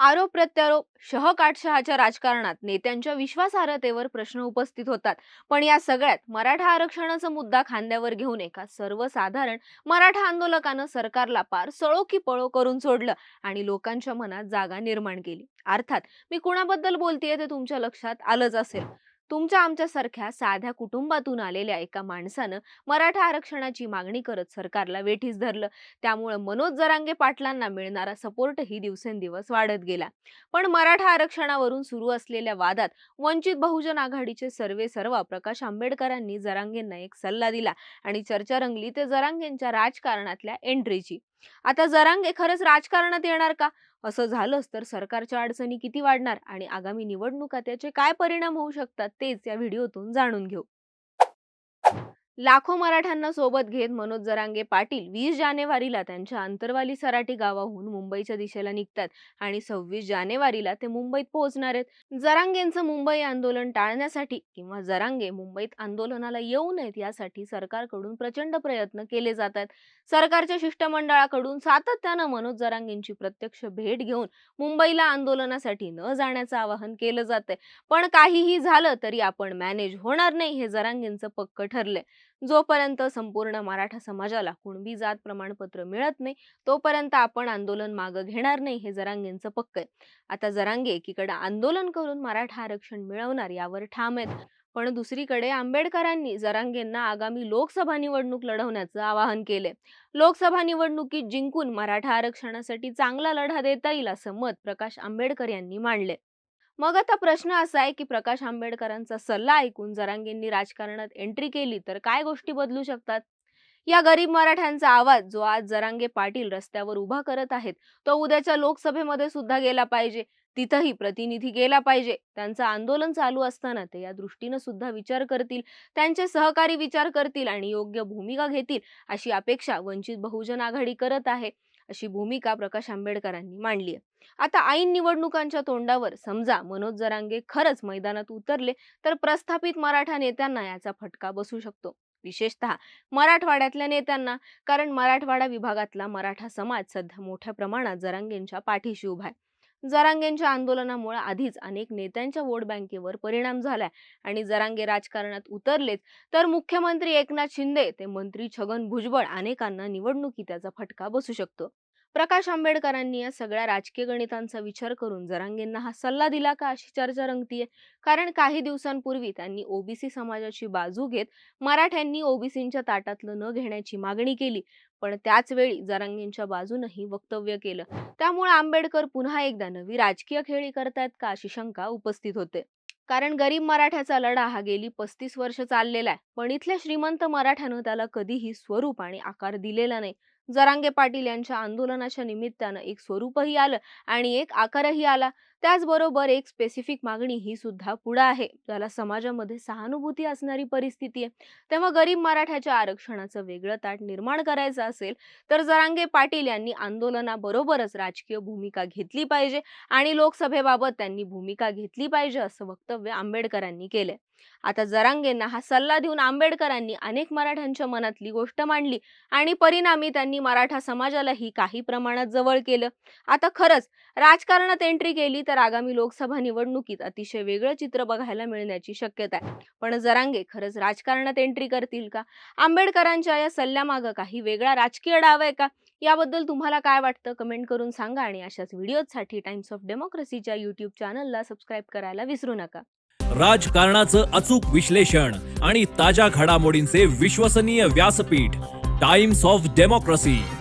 आरोप प्रत्यारोप शहकाटशहाच्या राजकारणात नेत्यांच्या विश्वासार्हतेवर प्रश्न उपस्थित होतात. पण या सगळ्यात मराठा आरक्षणाचा मुद्दा खांद्यावर घेऊन एका सर्वसाधारण मराठा आंदोलकानं सरकारला पार सळो की पळो करून सोडलं आणि लोकांच्या मनात जागा निर्माण केली. अर्थात मी कुणाबद्दल बोलतेय ते तुमच्या लक्षात आलंच असेल. तुमच्या आमच्यासारख्या साध्या कुटुंबातून आलेल्या एका माणसानं मराठा आरक्षणाची मागणी करत सरकारला वेठीस धरलं. त्यामुळे मनोज जरांगे पाटलांना मिळणारा सपोर्टही दिवसेंदिवस वाढत गेला. पण मराठा आरक्षणावरून सुरू असलेल्या वादात वंचित बहुजन आघाडीचे सर्वे सर्वा प्रकाश आंबेडकरांनी जरांगेंना एक सल्ला दिला आणि चर्चा रंगली ते जरांगेंच्या राजकारणातल्या एंट्रीची आता जरांगे खरंच राजकारणात येणार का? असं झालंच तर सरकारच्या अडचणी किती वाढणार आणि आगामी निवडणुका त्याचे काय परिणाम होऊ शकतात तेच या व्हिडिओतून जाणून घेऊ. लाखो मराठ्यांना सोबत घेत मनोज जरांगे पाटील वीस जानेवारीला त्यांच्या अंतरवाली सराटी गावाहून मुंबईच्या दिशेला निघतात आणि सव्वीस जानेवारीला ते मुंबईत पोहोचणार आहेत. जरांगेंचं मुंबई आंदोलन टाळण्यासाठी किंवा जरांगे मुंबईत आंदोलनाला येऊ नयेत यासाठी सरकारकडून प्रचंड प्रयत्न केले जातात. सरकारच्या शिष्टमंडळाकडून सातत्यानं मनोज जरांगेंची प्रत्यक्ष भेट घेऊन मुंबईला आंदोलनासाठी न जाण्याचं आवाहन केलं जातंय. पण काहीही झालं तरी आपण मॅनेज होणार नाही हे जरांगेंचं पक्क ठरलंय. जोपर्यंत संपूर्ण मराठा समाजाला कुणबी जात प्रमाणपत्र मिळत नाही तोपर्यंत आपण आंदोलन मागं घेणार नाही हे जरांगेंचं पक्क आहे. आता जरांगे एकीकडे आंदोलन करून मराठा आरक्षण मिळवणार यावर ठाम आहेत. पण दुसरीकडे आंबेडकरांनी जरांगेंना आगामी लोकसभा निवडणूक लढवण्याचं आवाहन केले लोकसभा निवडणुकीत जिंकून मराठा आरक्षणासाठी चांगला लढा देता येईल असं मत प्रकाश आंबेडकर यांनी मांडले मग आता प्रश्न असा आहे की प्रकाश आंबेडकरांचा सल्ला ऐकून जरांगेंनी राजकारणात एंट्री केली तर काय गोष्टी बदलू शकतात? या गरीब मराठ्यांचा आवाज जो आज जरांगे पाटील रस्त्यावर उभा करत आहेत तो उद्याच्या लोकसभेमध्ये सुद्धा गेला पाहिजे. तिथंही प्रतिनिधी गेला पाहिजे. त्यांचं आंदोलन चालू असताना ते या दृष्टीनं सुद्धा विचार करतील त्यांचे सहकारी विचार करतील आणि योग्य भूमिका घेतील अशी अपेक्षा वंचित बहुजन आघाडी करत आहे अशी भूमिका प्रकाश आंबेडकरांनी मांडली आहे. आता ऐन निवडणुकांच्या तोंडावर समजा मनोज जरांगे खरंच मैदानात उतरले तर प्रस्थापित मराठा नेत्यांना याचा फटका बसू शकतो. विशेषतः मराठवाड्यातल्या नेत्यांना कारण मराठवाडा विभागातला मराठा समाज सध्या मोठ्या प्रमाणात जरांगेंच्या पाठीशी उभा आहे. जरांगेंच्या आंदोलनामुळे आधीच अनेक नेत्यांच्या वोट बँकेवर परिणाम झालाय आणि जरांगे राजकारणात उतरलेच तर मुख्यमंत्री एकनाथ शिंदे ते मंत्री छगन भुजबळ अनेकांना निवडणुकी त्याचा फटका बसू शकतो. प्रकाश आंबेडकरांनी या सगळ्या राजकीय गणितांचा विचार करून जरांगेंना हा सल्ला दिला का अशी चर्चा रंगतीये? कारण काही दिवसांपूर्वी त्यांनी ओबीसी समाजाची बाजू घेत मराठ्यांनी ओबीसींच्या ताटातलं न घेण्याची मागणी केली. पण त्याच वेळी जरांगेंच्या बाजूनही वक्तव्य केलं. त्यामुळे आंबेडकर पुन्हा एकदा नवी राजकीय खेळी करतायत का अशी शंका उपस्थित होते. कारण गरीब मराठ्याचा लढा हा गेली पस्तीस वर्ष चाललेला आहे. पण इथल्या श्रीमंत मराठ्यानं त्याला कधीही स्वरूप आणि आकार दिलेला नाही. जरांगे पाटील यांच्या आंदोलनाच्या निमित्तानं एक स्वरूपही आलं आणि एक आकारही आला. त्याचबरोबर एक स्पेसिफिक मागणी ही सुद्धा पुढे आहे. ज्याला समाजामध्ये सहानुभूती असणारी परिस्थिती आहे. तेव्हा गरीब मराठ्याच्या आरक्षणाचं वेगळं ताट निर्माण करायचं असेल तर जरांगे पाटील यांनी आंदोलनाबरोबरच राजकीय भूमिका घेतली पाहिजे आणि लोकसभेबाबत त्यांनी भूमिका घेतली पाहिजे असं वक्तव्य आंबेडकरांनी केलंय. आता जरांगेंना हा सल्ला देऊन आंबेडकरांनी अनेक मराठ्यांच्या मनातली गोष्ट मांडली आणि परिणामी त्यांनी मराठा समाजालाही काही प्रमाणात जवळ केलं. आता खरंच राजकारणात एंट्री केली तर आगामी लोकसभा निवडणुकीत अतिशय वेगळं चित्र बघायला मिळण्याची शक्यता आहे. पण जरांगे खरंच राजकारणात एंट्री करतील का? आंबेडकरांच्या या सल्ल्यामागं काही वेगळा राजकीय डाव आहे का? याबद्दल तुम्हाला काय वाटतं? कमेंट करून सांगा आणि अशाच व्हिडिओसाठी टाइम्स ऑफ डेमोक्रेसीच्या युट्यूब चॅनलला सबस्क्राईब करायला विसरू नका. राजकारणाचं अचूक विश्लेषण आणि ताज्या घडामोडींचे विश्वसनीय व्यासपीठ टाइम्स ऑफ डेमोक्रेसी